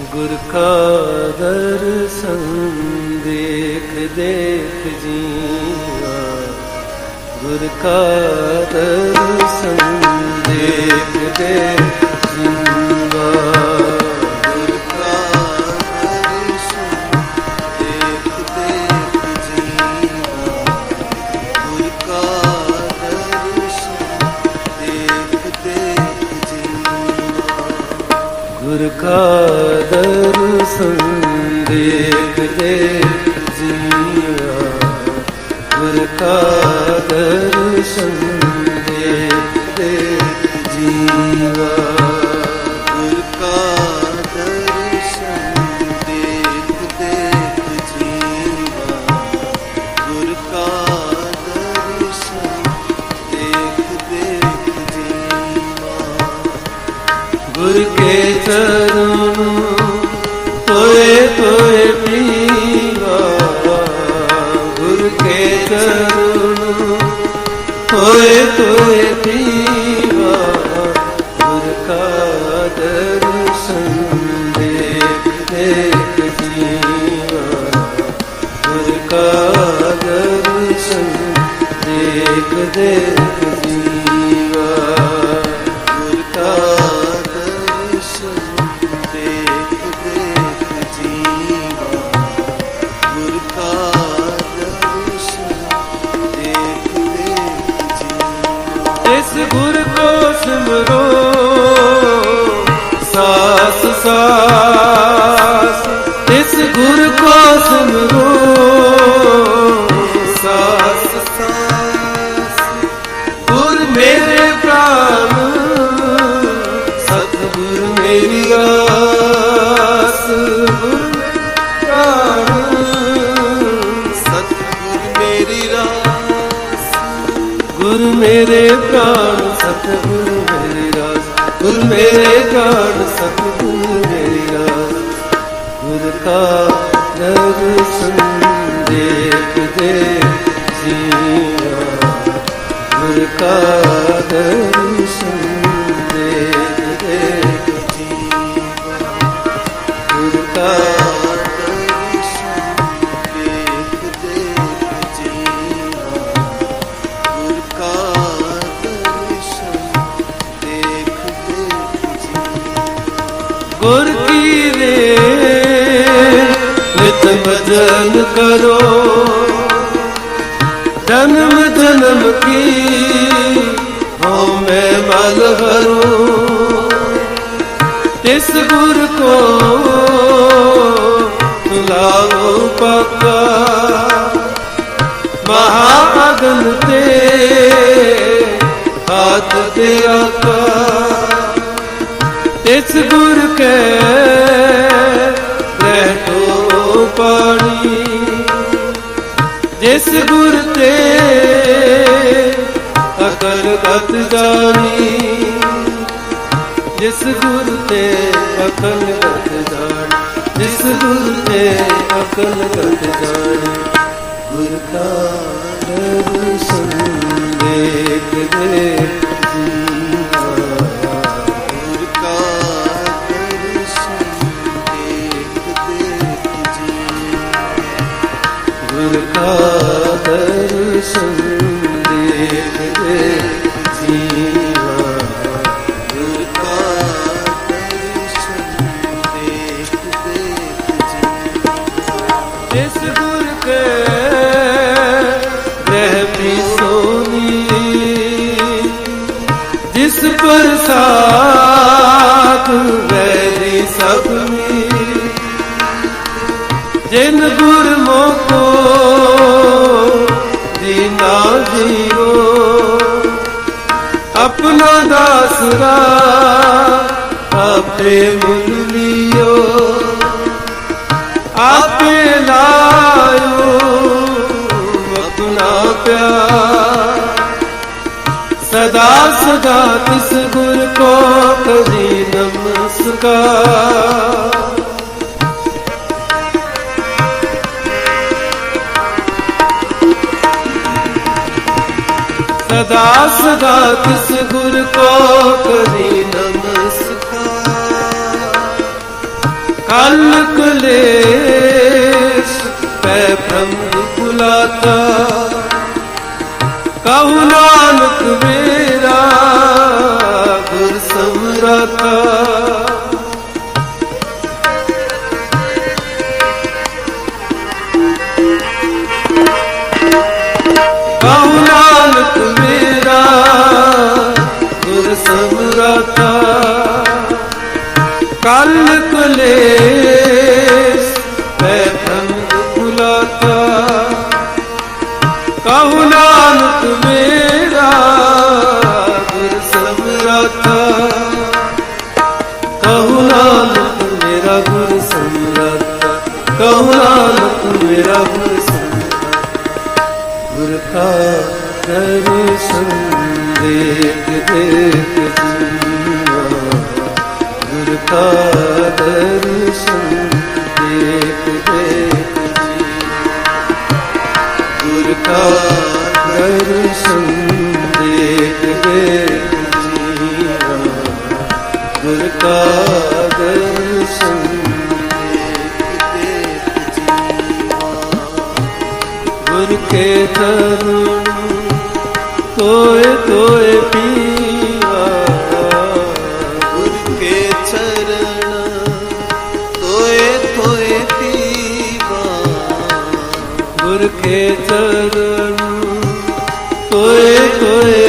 ਗੁਰ ਕਾ ਦਰਸ਼ਨ ਦੇਖ ਦੇਖ ਜੀਆ। ਗੁਰ ਕਾ ਦਰਸ਼ਨ ਗੁਰ ਕਾ ਦਰਸ਼ਨ ਦੇਖਦੇ ਜੀਆ। ਗੁਰ ਕਾ ਦਰਸ਼ਨ ਦੇਖਦੇ ਜੀਆ। ਕੇ ਚਰਨ ਮੇਰੀ ਰਾਸ ਗੁਰ ਮੇਰੇ ਪ੍ਰਾਣ ਸਤਿਗੁਰ ਮੇਰੀ ਰਾਸ ਗੁਰ ਮੇਰੇ ਪ੍ਰਾਣ ਸਤਿਗੁਰ ਮੇਰੀ ਰਾਸ ਗੁਰ ਕਾ ਦਰਸ਼ਨ ਦੇਖ ਗੁਰ ਕੀ ਰੇ ਨਿਤ ਭਜਨ ਕਰੋ। ਜਨਮ ਜਨਮ ਕੀ ਹੋ ਮੈਂ ਮਲ ਹਰੋ। ਤਿਸ ਗੁਰ ਕੋ ਲਾਓ ਮਹਾ ਮਹਾਗਨ ਤੇ, ਹੱਥ ਤੇ ਆਕਾ। ਤਿਸ ਗੁਰ ਕੇ ਰਹਿਤੋ ਪਾਣੀ। ਜਿਸ ਗੁਰ ਤੇ ਅਕਲ ਗਤ ਜਾਣੀ। ਜਿਸ ਗੁਰ ਤੇ ਅਕਲ ਗਤ ਜਾਣੀ। ਜਿਸ ਗੁਰ ਤੇ ਅਕਲ ਗਤ ਜਾਣੀ। ਗੁਰ ਕਾ ਦਰਸ਼ਨ ਦੇਖ ਦੇਖ ਜੀਵਾ ਗੁਰ ਕਾ ਦਰਸ਼ਨ ਦੇਖ ਜੀਵਾ। ਗੁਰ ਕਾ ਦਰਸ਼ਨ ਦੇਖ ਜੀਵਾ। ਜਿਸ ਗੁਰ ਕੇ ਰਹਿਮੀ ਸੋਨੀ, ਜਿਸ ਪ੍ਰਸਾਦ ਵੈਰੀ ਸਭਨੀ ਜਿਨ ਗੁਰ ਮੋਕੋ ਦੀਨਾ ਜੀਵੋ ਆਪਣਾ ਦਾਸਰਾ ਆਪੇ ਮੁੱਲ ਲਿਓ। ਆਪੇ ਲਾਇਓ ਆਪਣਾ ਪਿਆਰ। ਸਦਾ ਸਦਾ ਤਿਸ ਗੁਰ ਕੋ ਕਰੀ ਨਮਸਕਾਰ। ਸਦਾ ਸਦਾ ਤਿਸ ਗੁਰ ਕੋ ਕਰੀ ਨਮਸਕਾਰ। ਕਲ ਕਲੇਸ਼ ਪੈ ਭ੍ਰਮ ਭੁਲਾਤਾ ਕਹੂ ਨਾਨਕ ਮੇਰਾ ਗੁਰ ਸਮਰਤਾ। ਸਮਰਤਾ ਕਲ ਕਲੇਸ਼ ਪੈ ਭੰਗ ਭੁਲਾਤਾ। ਕਹੂ ਨਾਨਕ ਮੇਰਾ ਗੁਰ ਸਮਰਤਾ ਕਹੂ ਨਾਨਕ ਮੇਰਾ ਗੁਰ ਸਮਰਤਾ ਕਹੂ ਨਾਨਕ ਮੇਰਾ ਗੁਰ ਸਮਰਤਾ ਗੁਰ ਕਾ ਦਰਸ਼ਨ ਦੇਖ ਦੇਖ ਜੀਵਾ ਗੁਰ ਕਾ ਦਰਸ਼ਨ ਗੁਰ ਕੇ ਚਰਨ ਤੋਏ ਤੋਏ ਪੀਵਾ ਗੁਰ ਕੇ ਚਰਨ ਤੋਏ ਤੋਏ ਪੀਵਾ ਗੁਰ ਕੇ ਚਰਨ ਤੋਏ ਤੋਏ